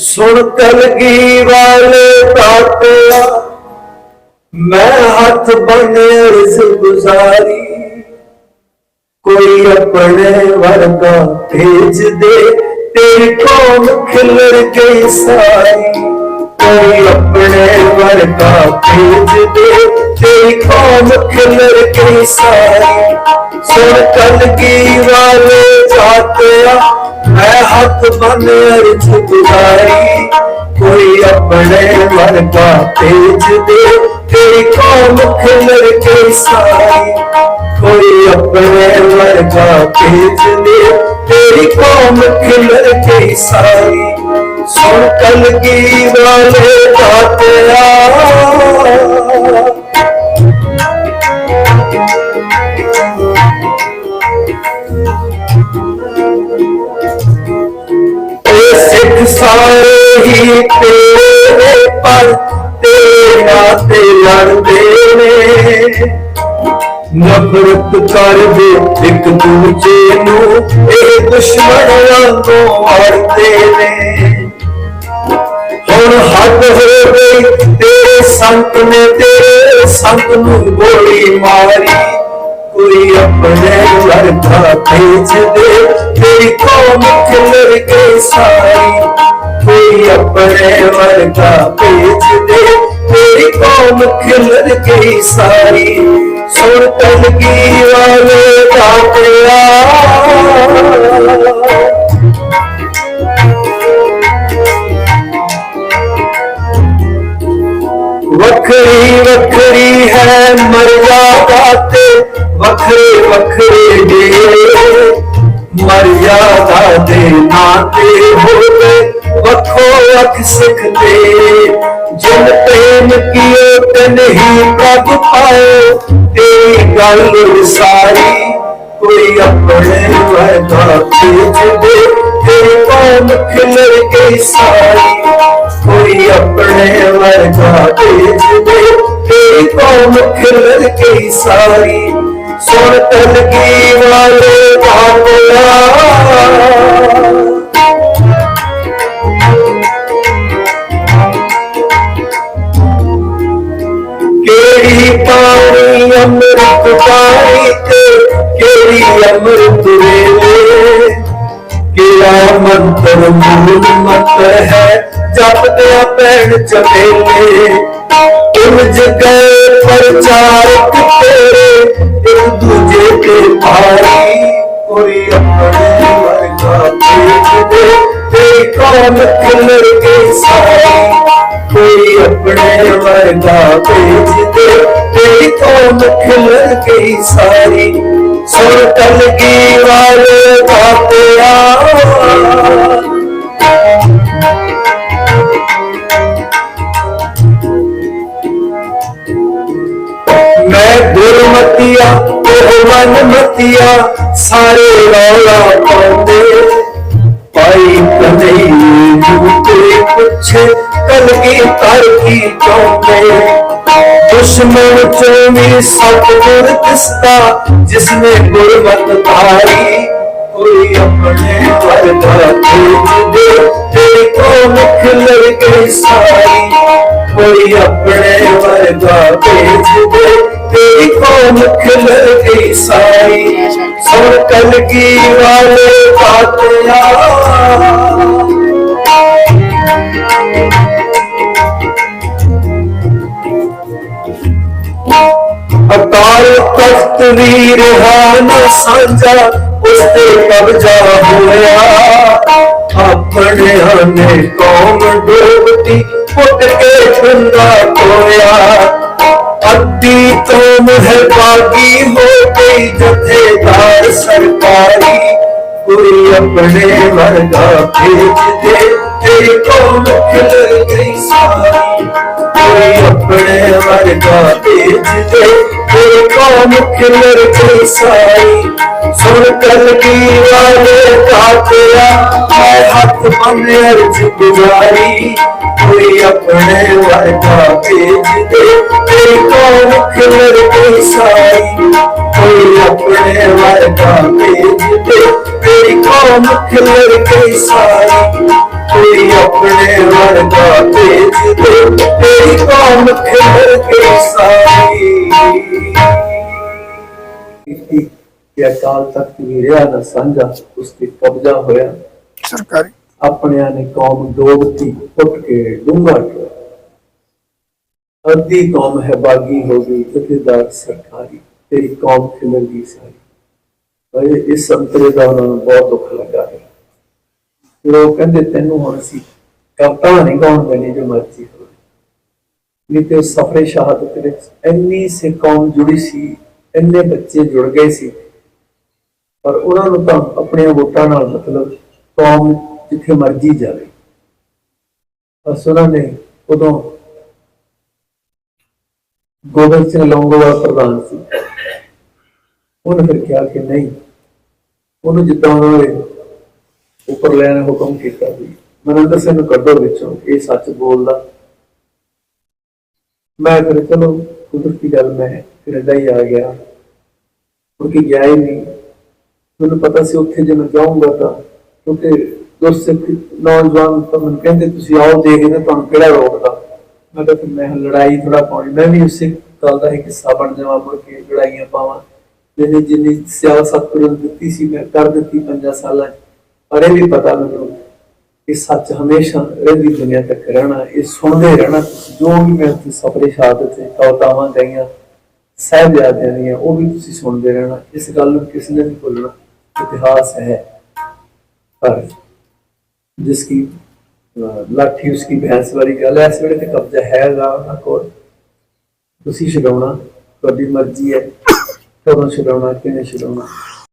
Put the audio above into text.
ਸੁਣ ਕਲਗੀ ਵਾਲੇ ਦਾਤਿਆ ਮੈਂ ਹੱਥ ਬੰਨ ਅਰਜ਼ ਗੁਜ਼ਾਰੀ। ਕੋਈ ਆਪਣੇ ਵਰਗਾ ਭੇਜ ਦੇ ਤੇਰੀ ਕੌਮ ਖਿਲਰ ਗਈ ਸਾਰੀ। ਕੋਈ ਆਪਣੇ ਵਰਗਾ ਭੇਜ ਦੇ ਤੇਰੀ ਕੌਮ ਖਿਲਰ ਗਈ ਸਾਰੀ। ਸੁਣ ਕਲਗੀ ਵਾਲੇ ਜਾਤਿਆ ਮੈਂ ਹੱਥ ਬੰਨ ਅਰਜ਼ ਗੁਜ਼ਾਰੀ, ਕੋਈ ਆਪਣੇ ਵਰਗਾ ਭੇਜ ਦੇ ਤੇਰੀ ਕੌਮ ਖਿਲਰ ਗਈ ਸਾਰੀ। ਕੋਈ ਆਪਣੇ ਵਰਗਾ ਭੇਜ ਦੇ ਤੇਰੀ ਕੌਮ ਖਿਲਰ ਗਈ ਸਾਰੀ। ਸੁਣ ਕਲਗੀ ਵਾਲੇ ਦਾਤਿਆ। ਸਾਰੇ ਹੀ ਤੇਰੇ ਪਰ ਤੇਰਾ ਤੇ ਲੜਦੇ ਨੇ। ਨਫ਼ਰਤ ਕਰਦੇ ਇੱਕ ਦੂਜੇ ਨੂੰ ਇਹ ਦੁਸ਼ਮਣਾਂ ਨੂੰ ਮਾਰਦੇ ਨੇ। ਹੁਣ ਹੱਦ ਹੋ ਗਈ, ਤੇਰੇ ਸੰਤ ਨੇ ਤੇਰੇ ਸੰਤ ਨੂੰ ਗੋਲੀ ਮਾਰੀ। ਕੋਈ ਆਪਣੇ ਵਰਗਾ ਭੇਜ ਦੇ ਤੇਰੀ ਕੌਮ ਖਿਲਰ ਗਈ ਸਾਰੀ ਕੋਈ ਆਪਣੇ ਵਰਗਾ ਭੇਜ ਦੇ ਤੇਰੀ ਕੌਮ ਖਿਲਰ ਗਈ ਸਾਰੀ ਸੁਣ ਤਲਗੀ ਵਾਲੇ ਦਾਤਿਆ ਵੱਖਰੀ ਵੱਖਰੀ ਹੈ ਮਰਜ਼ਾਦਾ ਤੇ ਵੱਖਰੇ ਵੱਖਰੇ ਡੇ ਮਰਿਆਦਾ ਦੇ ਨਾਂ ਤੇ ਹੋਵੇ ਵੱਖੋ ਵੱਖ ਸਿੱਖਦੇ ਜਿਨ ਪ੍ਰੇਮ ਕੀਓ ਤੇ ਪ੍ਰਭ ਪਾਓ ਤੇ ਗੱਲ ਸਾਰੀ ਕੋਈ ਆਪਣੇ ਵੈਦਾ ਭੇਜ ਦੇ ਤੇਰੀ ਕੌਮ ਖਿਲਰ ਕੇ ਸਾਰੀ, ਕੋਈ ਆਪਣੇ ਵੈਦਾ ਭੇਜ ਦੇ ਤੇਰੀ ਕੌਮ ਖਿਲਰ ਗਈ ਸਾਰੀ ਸੁਣ ਤਲਗੀ ਵਾਲੇ ਬਾਬਲਾ ਕਿਹੜੀ ਪਾਣੀ ਅੰਮ੍ਰਿਤ ਪਾਣੀ ਤੇ ਕਿਹੜੀ ਅੰਮ੍ਰਿਤ ਵੇਲੇ ਕਿਹੜਾ ਮੰਤਰ ਮੂਲ ਮੰਤਰ ਹੈ ਜਪਦਿਆਂ ਪੈਣ ਚਮੇਲੇ ਉਲਝ ਗਏ ਪ੍ਰਚਾਰਕ ਤੇਰੇ ਇੱਕ ਦੂਜੇ ਤੇ ਭਾਰੀ ਕੋਈ ਆਪਣੇ ਵਰਗਾ ਭੇਜ ਦੇ ਤੇ ਕੌਮ ਖਿਲਰ ਗਈ ਸਾਰੀ ਕੋਈ ਆਪਣੇ ਵਰਗਾ ਭੇਜਦੇ ਤੇ ਤੇਰੀ ਕੌਮ ਖਿਲਰ ਗਈ ਸਾਰੀ ਸੁਣ ਕਲਗੀ ਵਾਲੇ ਬਾਤਿਆ ਗੁਰਮਤੀਆ ਉਹ ਮਨਮਤੀਆ ਸਾਰੇ ਰੌਲਾ ਪਾਉਂਦੇ। ਪਾਈ ਕਨਈ ਨੂੰ ਤੇ ਕਲਗੀ ਕਰ ਕੀ ਚਾਹੁੰਦੇ? ਦੁਸ਼ਮਣ ਚੋਂ ਵੀ ਸਤਿਗੁਰ ਦਿਸਦਾ, ਜਿਸਨੇ ਗੁਰਮਤ ਧਾਰੀ, ਕੋਈ ਆਪਣੇ ਵਰਗਾ ਭੇਜ ਦੇ ਤੇਰੀ ਕੌਮ ਖਿਲਰ ਗਈ ਸਾਰੀ ਕੋਈ ਆਪਣੇ ਵਰਗਾ ਭੇਜ ਦੇ ਤੇਰੀ ਕੌਮ ਖਿਲਰ ਗਈ ਸਾਰੀ ਸੁਣ ਕਲਗੀ ਵਾਲੇ ਬਾਤਿਆ ਅਕਾਲ ਤਖਤ ਵੀਰ ਹਾਨ ਸਾਂਝਾ, ਉਸ ਤੇ ਕਬਜ਼ਾ ਹੋਇਆ। ਆਪਣਿਆਂ ਨੇ ਕੌਮ ਡੋਬਤੀ, ਪੁੱਟ ਕੇ ਠੰਡਾ ਕੋਇਆ ਅੱਧੀ ਕੌਮ ਹੈ ਬਾਗੀ ਹੋ ਗਈ ਜਥੇਦਾਰ ਸਰਕਾਰੀ? ਕੋਈ ਆਪਣੇ ਵਰਗਾ ਭੇਜ ਦੇ ਤੇਰੀ ਕੌਮ ਖਿਲ ਗਈ ਸਾਰੀ ਕੋਈ ਆਪਣੇ ਵਰਗਾ ਭੇਜ ਦੇ ਤੇਰੀ ਕੌਮ ਖਿਲਰ ਗਈ ਸਾਰੀ ਸੁਣ ਕਲਗੀ ਵਾਲੇ ਕਾਤਿਆ ਮੈਂ ਹੱਥ ਬੰਨੇ ਅਰਜ ਗੁਜ਼ਾਰੀ ਕੋਈ ਆਪਣੇ ਵਰਗਾ ਭੇਜ ਤੇਰੀ ਕੌਮ ਖਿਲਰ ਗਈ ਕੋਈ ਆਪਣੇ ਵਰਗਾ ਭੇਜ ਦੇ ਤੇਰੀ ਕੌਮ ਖਿਲਰ ਗਈ ਕੋਈ ਆਪਣੇ ਵਰਗਾ ਭੇਜ ਤੇਰੀ ਕੌਮ ਖਿਲਰ ਕੇ ਕਿ ਅਕਾਲ ਤਖਤ ਵੀਰਿਆ ਦਾ ਸਾਂਝਾ ਉਸ ਤੇ ਕਬਜ਼ਾ ਹੋਇਆ। ਸਰਕਾਰੀ। ਆਪਣਿਆਂ ਨੇ ਕੌਮ ਡੋਬਤੀ ਉੱਠ ਕੇ ਡੂੰਘਾ ਟੋਇਆ ਅੱਧੀ ਕੌਮ ਹੈ ਬਾਗੀ ਹੋ ਗਈ ਜਥੇਦਾਰ ਸਰਕਾਰੀ ਤੇਰੀ ਕੌਮ ਖਿਲਰ ਗਈ ਸਾਰੀ। ਪਰ ਇਸ ਸੰਤਰੇ ਦਾ ਉਹਨਾਂ ਨੂੰ ਬਹੁਤ ਦੁੱਖ ਲੱਗਾ ਹੈ। ਫਿਰ ਉਹ ਕਹਿੰਦੇ ਤੈਨੂੰ ਹੁਣ ਅਸੀਂ ਕਵਤਾ ਨਹੀਂ ਗਾਉਣ ਦੇਣੀ ਜੋ ਮਰਜ਼ੀ ਹੋਵੇ। ਨਹੀਂ ਤੇ ਸਫਰੇ ਸ਼ਹਾਦਤ ਵਿੱਚ ਇੰਨੀ ਸੇ ਕੌਮ ਜੁੜੀ ਸੀ ਇੰਨੇ ਬੱਚੇ ਜੁੜ ਗਏ ਸੀ। ਪਰ ਉਹਨਾਂ ਨੂੰ ਤਾਂ ਆਪਣੀਆਂ ਵੋਟਾਂ ਨਾਲ ਮਤਲਬ ਕੌਮ ਜਿੱਥੇ ਮਰਜ਼ੀ ਜਾਵੇ। ਬਸ ਉਹਨਾਂ ਨੇ ਉਦੋਂ ਗੋਬਿੰਦ ਸਿੰਘ ਲੌਂਗੋਵਾਲ ਪ੍ਰਧਾਨ ਸੀ। ਉਹਨੇ ਫਿਰ ਕਿਹਾ ਕਿ ਨਹੀਂ, ਉਹਨੂੰ ਜਿੱਦਾਂ ਉਹਨਾਂ ਨੇ ਉੱਪਰ ਲੈਣ ਹੁਕਮ ਕੀਤਾ ਸੀ ਮਨਿੰਦਰ ਸਿੰਘ ਨੂੰ ਕੱਢੋ ਵਿੱਚੋਂ ਇਹ ਸੱਚ ਬੋਲਦਾ। ਮੈਂ ਫਿਰ ਚਲੋ ਕੁਦਰਤੀ ਗੱਲ ਮੈਂ ਕੈਨੇਡਾ ਹੀ ਆ ਗਿਆ। ਕਿਉਂਕਿ ਗਿਆ ਹੀ ਨਹੀਂ। ਮੈਨੂੰ ਪਤਾ ਸੀ ਉੱਥੇ ਜੇ ਮੈਂ ਜਾਊਂਗਾ ਤਾਂ, ਕਿਉਂਕਿ ਗੁਰਸਿੱਖ ਨੌਜਵਾਨ ਤਾਂ ਮੈਨੂੰ ਕਹਿੰਦੇ, ਤੁਸੀਂ ਆਓ, ਦੇਖਦੇ ਤੁਹਾਨੂੰ ਕਿਹੜਾ ਰੋਕਦਾ। ਮੈਂ ਕਿਹਾ ਮੈਂ ਲੜਾਈ ਥੋੜਾ ਪਾਉਣੀ। ਮੈਂ ਵੀ ਉਸੇ ਗੱਲ ਦਾ ਇੱਕ ਹਿੱਸਾ ਬਣ ਜਾਵਾਂ, ਮੁੜ ਕੇ ਲੜਾਈਆਂ ਪਾਵਾਂ। ਜਿੰਨੀ ਜਿੰਨੀ ਸਿਆਸਤ ਸਤਿਗੁਰੂ ਦਿੱਤੀ ਸੀ, ਮੈਂ ਕਰ ਦਿੱਤੀ ਪੰਜਾਂ ਸਾਲਾਂ 'ਚ। ਪਰ ਇਹ ਵੀ ਪਤਾ ਮੈਨੂੰ ਕਿ ਸੱਚ ਹਮੇਸ਼ਾ ਰਹਿੰਦੀ ਦੁਨੀਆ ਤੱਕ ਰਹਿਣਾ, ਇਹ ਸੁਣਦੇ ਰਹਿਣਾ। ਜੋ ਵੀ ਮੈਂ ਉੱਥੇ ਸਫਰੇ ਸ਼ਹਾਦਤ ਤੇ ਕਵਤਾਵਾਂ ਗਈਆਂ ਸਾਹਿਬਜ਼ਾਦਿਆਂ ਦੀਆਂ ਉਹ ਵੀ ਤੁਸੀਂ ਸੁਣਦੇ ਰਹਿਣਾ। ਇਸ ਗੱਲ ਨੂੰ ਕਿਸੇ ਨੇ ਨਹੀਂ ਭੁੱਲਣਾ ਇਤਿਹਾਸ ਹੈ। ਪਰ ਜਿਸकी ਅਹ, ਲਾਠੀ ਉਸकी ਭੈਂਸ ਵਾਲੀ ਗੱਲ ਹੈ ਇਸ ਵੇਲੇ ਤੇ ਕਬਜ਼ਾ ਹੈਗਾ ਉਹਨਾਂ ਕੋਲ। ਤੁਸੀਂ ਛਡਾਉਣਾ ਤੁਹਾਡੀ ਮਰਜ਼ੀ ਹੈ। ਕਦੋਂ ਛਡਾਉਣਾ ਕਿਵੇਂ ਛਡਾਉਣਾ।